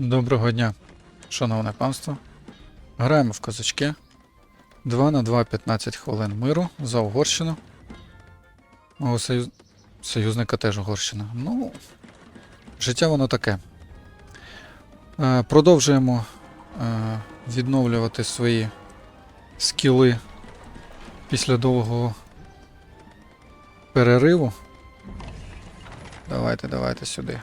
Доброго дня, шановне панство. Граємо в козачки. 2 на 2 15 хвилин миру за Угорщину. Мого союз... союзника теж Угорщина. Ну, життя воно таке. Е, продовжуємо е, відновлювати свої скіли після довгого перериву. Давайте, давайте сюди.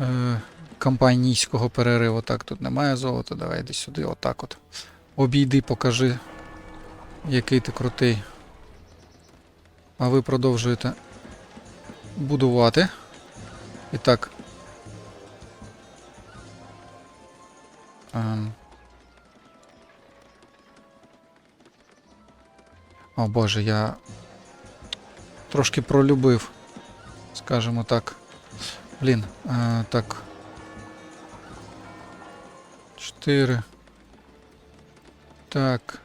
Е, кампанійського перериву. Так, тут немає золота. Давай йди сюди, отак от. Обійди, покажи, який ти крутий. А ви продовжуєте будувати. І так. Ем. О боже, я трошки пролюбив, скажімо так. Блін, е, так. Чотири. Так.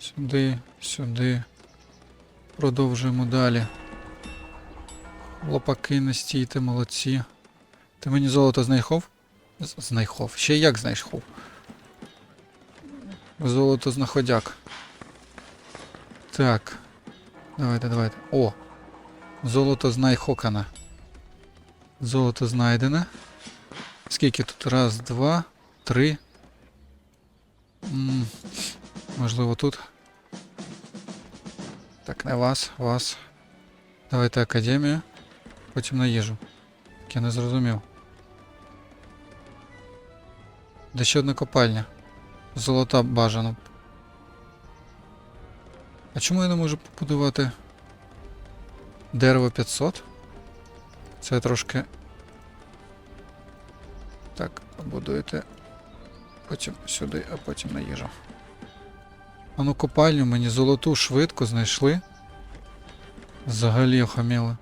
Сюди, сюди. Продовжуємо далі. Лопаки не стійте, молодці. Ти мені золото знайшов? З- Знайшов. Ще як знайшов? Золото знаходяк. Так. Давайте, давайте. О! Золото знайхокана. Золото знайдене. Скільки тут? Раз, два, три. М, можливо, тут. Так, не вас, вас. Давайте академію. Потім на їжу. Так я не зрозумів. Де ще одна копальня. Золота бажано. А чому я не можу побудувати дерево 500? Це трошки. Так, будуєте. Потім сюди, а потім на їжу. А ну копальню мені золоту швидко знайшли. Взагалі охаміли.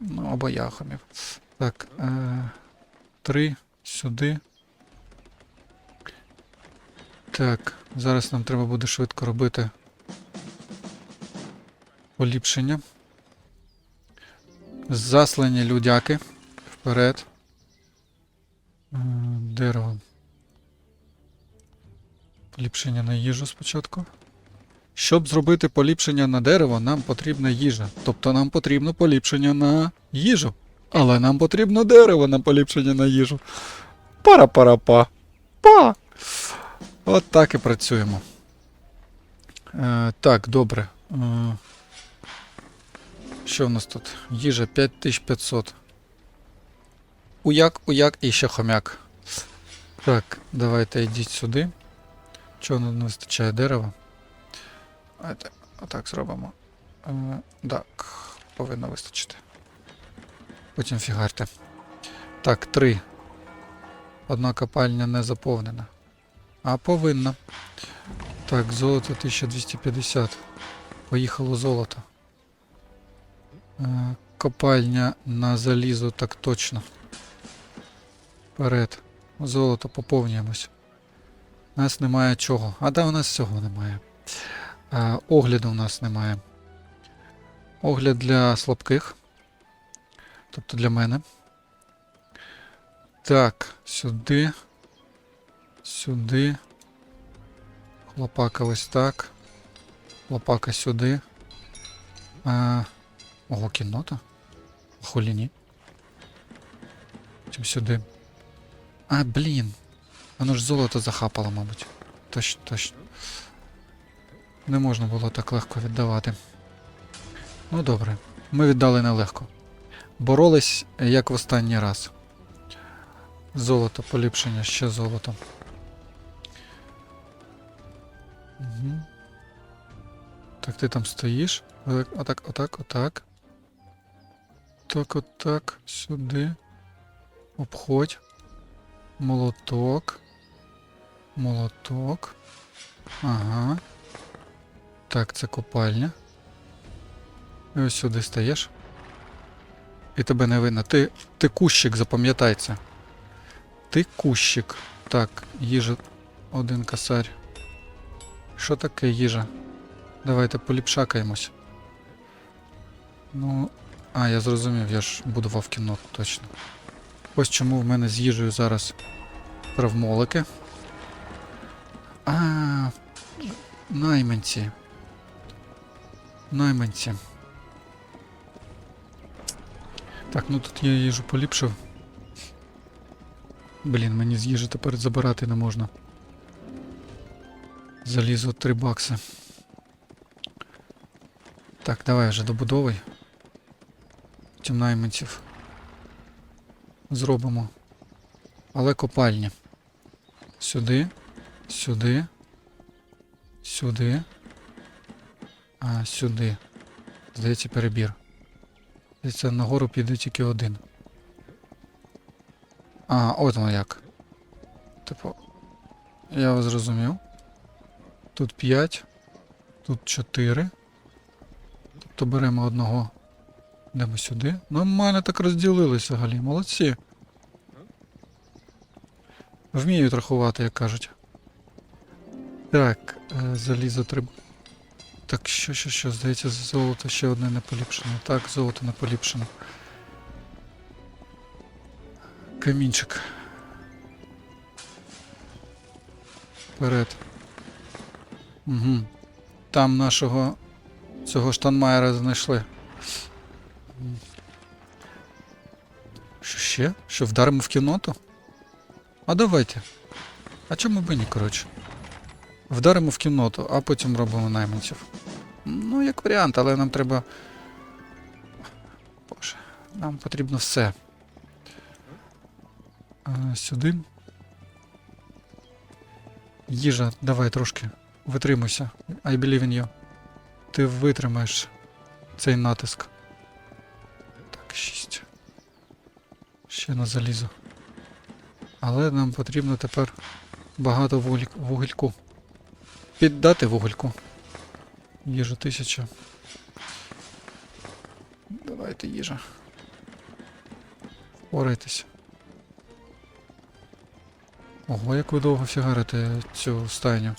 Ну, або я охамів. Так, е- три сюди. Так, зараз нам треба буде швидко робити поліпшення. Заслані людяки. Вперед. Е, Дерево. Поліпшення на їжу спочатку. Щоб зробити поліпшення на дерево, нам потрібна їжа. Тобто нам потрібно поліпшення на їжу. Але нам потрібно дерево на поліпшення на їжу. Пара-пара-па. Па. От так і працюємо. Е, так, добре. Е, що в нас тут? Їжа 5500. Уяк, уяк і ще хомяк. Так, давайте йдіть сюди. Чого не вистачає дерева? Отак зробимо. Е, так, повинно вистачити. Потім фігарте. Так, три. Одна копальня не заповнена. А повинна. Так, золото 1250. Поїхало золото. Е, Копальня на залізо так точно. Вперед. Золото поповнюємось. У нас немає чого. А да, у нас цього немає. Е, огляду у нас немає. Огляд для слабких. Тобто для мене. Так, сюди. Сюди. Хлопака ось так. Хлопака сюди. А, ого, кіннота. Хулі ні. Чим сюди. А, блін. Воно ж золото захапало, мабуть. Точно, точно. Не можна було так легко віддавати. Ну добре. Ми віддали нелегко. Боролись, як в останній раз. Золото, поліпшення, ще золото. Угу. Так, ти там стоїш. Отак, отак, отак, отак. Так, отак, сюди. Обходь. Молоток. Молоток. Ага. Так, це копальня. І ось сюди стаєш. І тебе не видно. Ти, ти кущик, запам'ятай. Ти кущик. Так, їжа. Один косарь. Що таке їжа? Давайте поліпшакаємось. Ну, А, я зрозумів, я ж будував кіно, точно. Ось чому в мене з їжею зараз травмолики. А, найманці. Найманці. Так, ну тут я їжу поліпшив. Блін, мені з їжі тепер забирати не можна. Залізо 3 бакси. Так, давай вже добудовуй. Потім найманців. Зробимо. Але копальні. Сюди. Сюди. Сюди. А, сюди. Здається, перебір. Здається, нагору піде тільки один. А, от воно як. Типу. Я вас зрозумів. Тут 5. Тут 4. Тобто беремо одного. Йдемо сюди. Нормально так розділилися взагалі. Молодці. Вміють рахувати, як кажуть. Так, е, залізо треба. Так, що, що, що, здається, золото ще одне не поліпшено. Так, золото не поліпшено. Камінчик. Вперед. Угу. Там нашого цього штанмайера знайшли. Що ще? Що вдаримо в кіноту? А давайте. А чому б і ні, коротше? Вдаримо в кінноту, а потім робимо найманців. Ну, як варіант, але нам треба. Боже, нам потрібно все. А, сюди. Їжа, давай трошки. Витримуйся. I believe in you. Ти витримаєш цей натиск. Ще на залізо. Але нам потрібно тепер багато вугіль- вугільку. Піддати вугільку. Їжа тисяча. Давайте їжа. Впорайтеся. Ого, як ви довго фігарите цю стайню.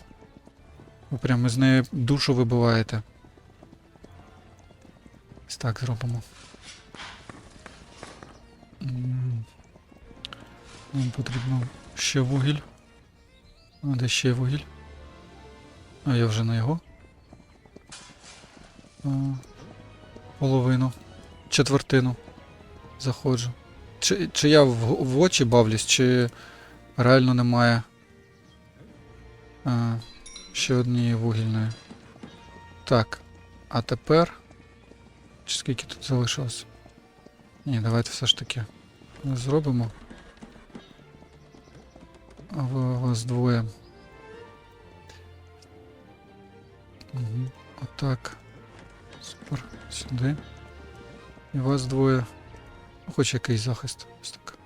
Ви прямо з неї душу вибиваєте. Ось так зробимо. Нам потрібно ще вугіль. А де ще вугіль? А я вже на його. А, половину. Четвертину. Заходжу. Чи, чи я в, в очі бавлюсь, чи реально немає а, ще однієї вугільної. Так. А тепер. Чи скільки тут залишилось? Ні, давайте все ж таки зробимо. Вас двоє. Угу. Отак. Супер. Сюди. І вас двоє. Ну, Хоч якийсь захист. Ось так.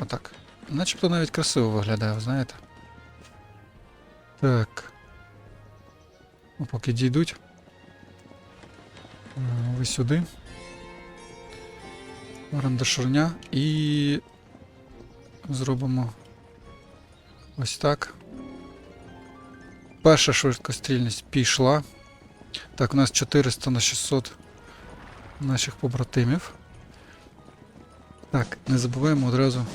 Отак. Начебто навіть красиво виглядає, ви знаєте. Так. Ну, поки дійдуть. Е, Ви сюди. Рандашурня і зробимо ось так. Перша швидкострільність пішла. Так, у нас 400 на 600 наших побратимів. Так, не забуваємо одразу.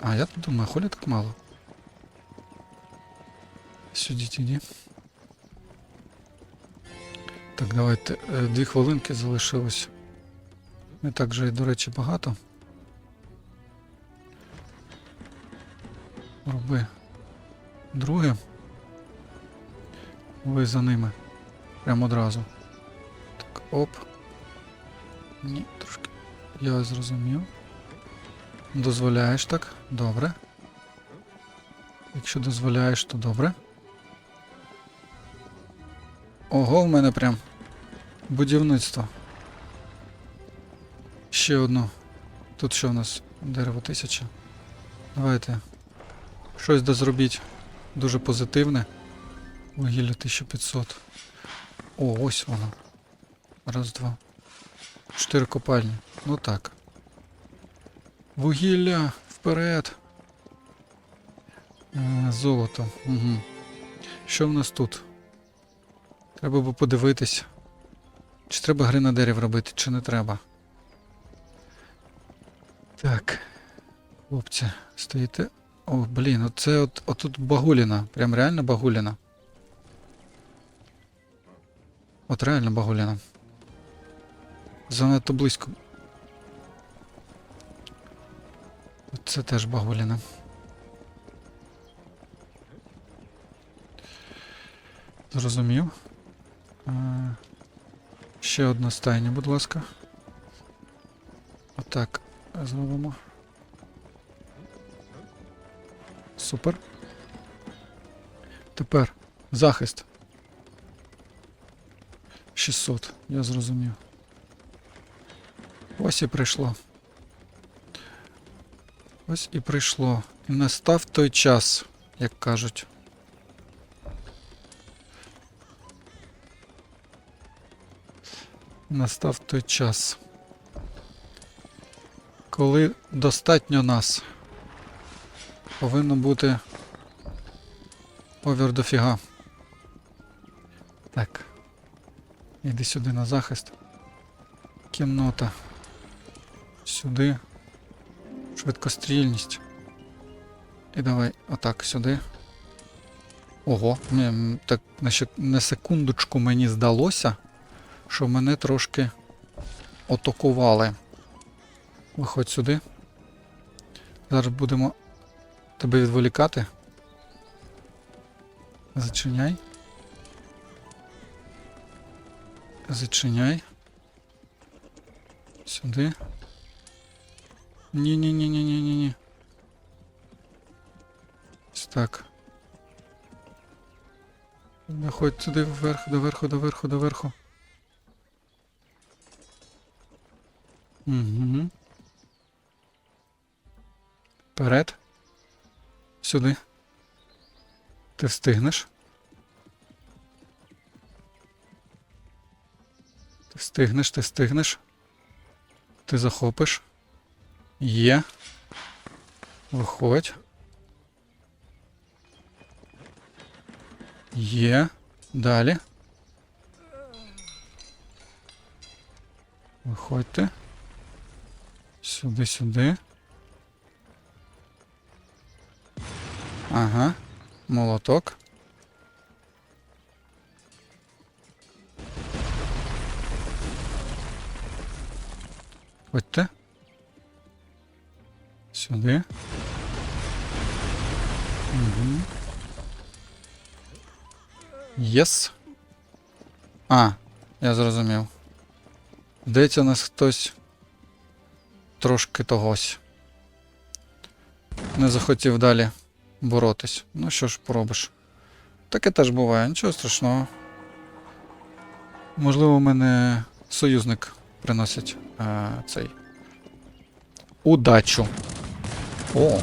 А, я тут думаю, холі так мало. Сюди іди. Так, давайте. е, Дві хвилинки залишилось. Не так же, і, до речі, багато. Роби друге. Ви за ними. Прямо одразу. Так, оп. Ні, трошки. Я зрозумів. Дозволяєш так? Добре. Якщо дозволяєш, то добре. Ого, в мене прям будівництво. Ще одну. Тут що у нас? Дерево тисяча. Давайте. Щось дозробіть. Дуже позитивне. Вугілля 1500. О, ось воно. Раз, два. Чотири копальні. Ну так. Вугілля вперед. Е, золото. Угу. Що в нас тут? Треба би подивитись. Чи треба гренадерів робити, чи не треба? Так. Хлопці, стоїте. О, блін, оце от, отут Багуліна. Прям реально Багуліна. От реально Багуліна. Занадто близько. Це теж Багуліна. Зрозумів. А, ще одна стайня, будь ласка. Отак зробимо. Супер. Тепер захист. 600, я зрозумів. Ось і прийшло. Ось і прийшло. І настав той час, як кажуть. Настав той час. Коли достатньо нас. Повинно бути овер дофіга. Так. Іди сюди на захист. Кіннота. Сюди. Швидкострільність. І давай отак сюди. Ого, ні, так на, на секундочку мені здалося, що мене трошки отокували. Виходь сюди. Зараз будемо тебе відволікати. Зачиняй. Зачиняй. Сюди. Ні-ні-ні-ні-ні-ні. Ось так. Виходь сюди вверх, доверху, доверху, доверху. Угу. Вперед. Сюди. Ти встигнеш. Ти встигнеш, ти встигнеш. Ти захопиш. Є. Виходь. Є. Далі. Виходьте. Сюди, сюди. Ага. Молоток. Ходьте. Сюди. Угу. Єс. А, я зрозумів. Здається, у нас хтось трошки тогось. Не захотів далі боротись. Ну що ж поробиш. Таке теж буває, нічого страшного. Можливо, в мене союзник приносить е, цей. Удачу. О,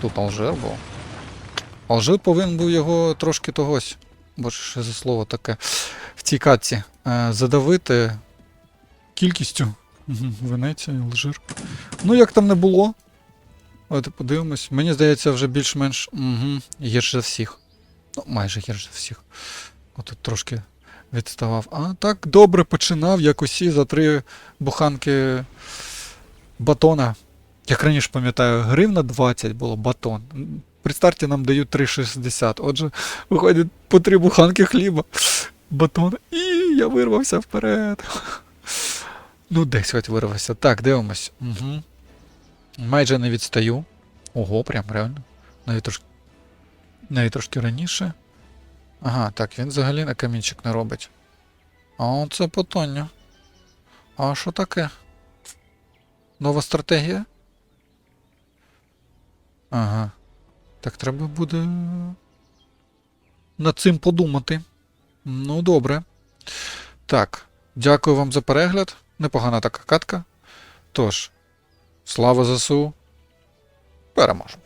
тут Алжир був. Алжир повинен був його трошки тогось. Боже, що за слово таке. В цій катці. Е, задавити кількістю. Венеція, Алжир. Ну, як там не було. Давайте подивимось. Мені здається, вже більш-менш угу, гірше всіх. Ну, майже гірше всіх. Отут трошки відставав. А так добре починав, як усі за три буханки батона. Як раніше пам'ятаю, гривна 20 було батон. При старті нам дають 3,60. Отже, виходить по три буханки хліба, батон, і я вирвався вперед. Ну, десь хоч вирвався. Так, дивимось. Угу. Майже не відстаю. Ого, прям реально. Навіть трошки. Навіть трошки раніше. Ага, так, він взагалі на камінчик не робить. А оце питання. А що таке? Нова стратегія? Ага. Так треба буде над цим подумати. Ну, добре. Так, дякую вам за перегляд. Непогана така катка. Тож, слава ЗСУ. Переможемо.